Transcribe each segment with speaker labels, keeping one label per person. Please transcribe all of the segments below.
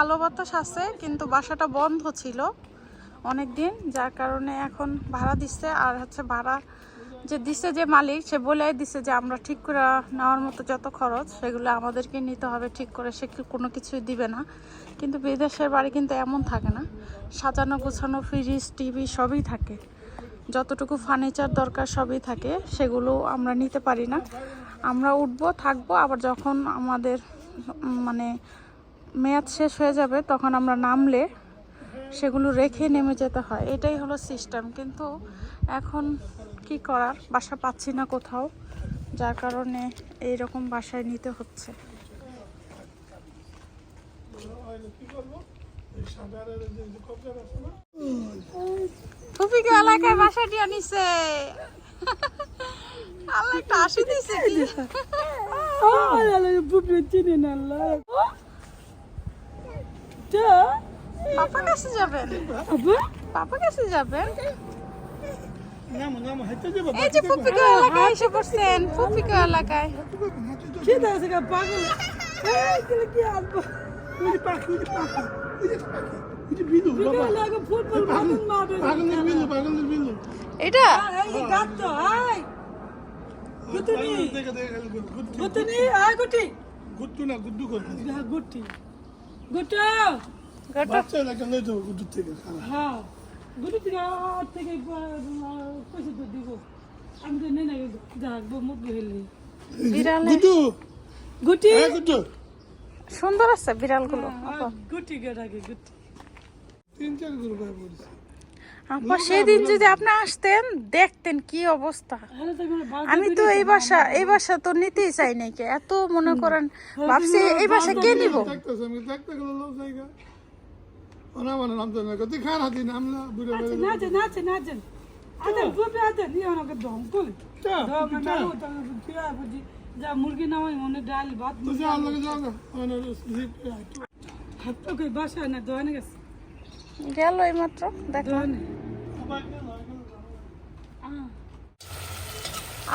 Speaker 1: আলো বাতাস আছে, কিন্তু বাসাটা বন্ধ ছিল অনেক দিন যার কারণে এখন ভাড়া দিচ্ছে, আর হচ্ছে ভাড়া যে দিছে যে মালিক, সে বলে দিছে যে আমরা ঠিক করে নেওয়ার মতো যত খরচ, সেগুলো আমাদেরকে নিতে হবে ঠিক করে, সে কোনো কিছুই দিবে না। কিন্তু বিদেশের বাড়ি কিন্তু এমন থাকে না, সাজানো গোছানো ফ্রিজ টিভি সবই থাকে। যতটুকু ফার্নিচার দরকার সবই থাকে, সেগুলো আমরা নিতে পারি না। আমরা উঠবো, থাকব, আবার যখন আমাদের মানে মেয়াদ শেষ হয়ে যাবে তখন আমরা নামলে সেগুলো রেখে নেমে যেতে হয়। এটাই হলো সিস্টেম কিন্তু এখন কি করার? বাসা পাচ্ছি না কোথাও যার কারণে এই রকম বাসায় নিতে হচ্ছে। ফুফিকে এলাকায় বাসা দিয়ে নিছে? আল্লাহ একটা হাসি দিছে কি? পাপা কাছে যাবেন? পাপা কাছে যাবেন? এই যে ফুফিকে এলাকায় এসে পড়ছেন ফুফিকে এলাকায়।
Speaker 2: ওই যে পাখি ওই যে পাখি ওই যে পাখি ওই যে বিলু বাবা। পাগলের থেকে খারাপ
Speaker 1: বিড়াল।
Speaker 2: গুড্ডু
Speaker 3: গুটি।
Speaker 2: হ্যাঁ
Speaker 1: সুন্দর আছে বিড়ালগুলো। গুলো
Speaker 3: গুটি গেটাকে গুটি।
Speaker 2: তিন চারগুলো ভাই পড়েছে।
Speaker 1: আপা সেদিন যদি আপনি আসতেন দেখতেন কি অবস্থা। আমি তো এই বাসা এই বাসা তো নিতেই চাই নাই কে। এত মনে করেন ভাবছি এই বাসা কে নিব?
Speaker 3: মুরগি নামাই মনে ডাল ভাত হাত তো বাসা না দোয়ানে গেছে
Speaker 1: গেল এই মাত্র
Speaker 3: দোয়ানে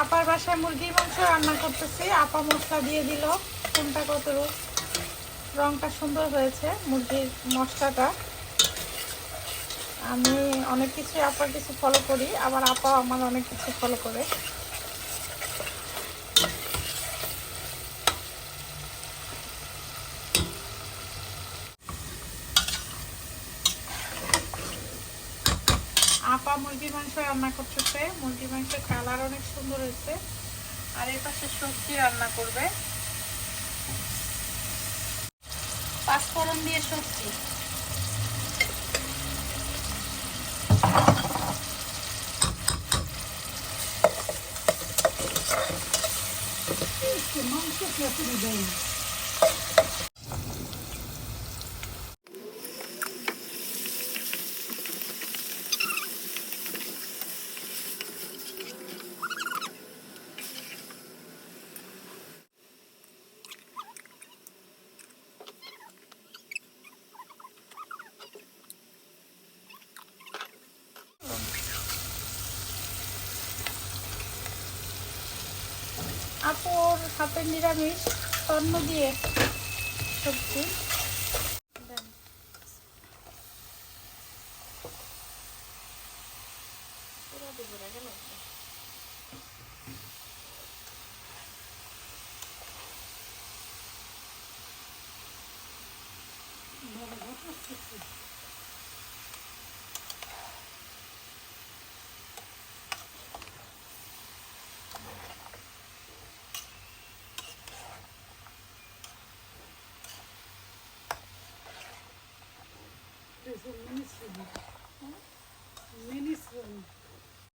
Speaker 1: আপার বাসায় মুরগির মাংস রান্না করতেছি। আপা মশলা দিয়ে দিল। কোনটা কত রংটা সুন্দর হয়েছে মুরগির মশলাটা। আমি অনেক কিছু আপার কিছু ফলো করি, আবার আপা আমার অনেক কিছু ফলো করে। আপা মুরগির মাংস রান্না করতেছে। মুরগি মাংসের কালার অনেক সুন্দর হয়েছে। আর এর পাশে সবজি রান্না করবে। পাঁচফোড়ন দিয়ে সবজি। আপুর হাতের নিরামিষ তন্ন দিয়ে সবজি।
Speaker 3: Menis gibi. Menis gibi.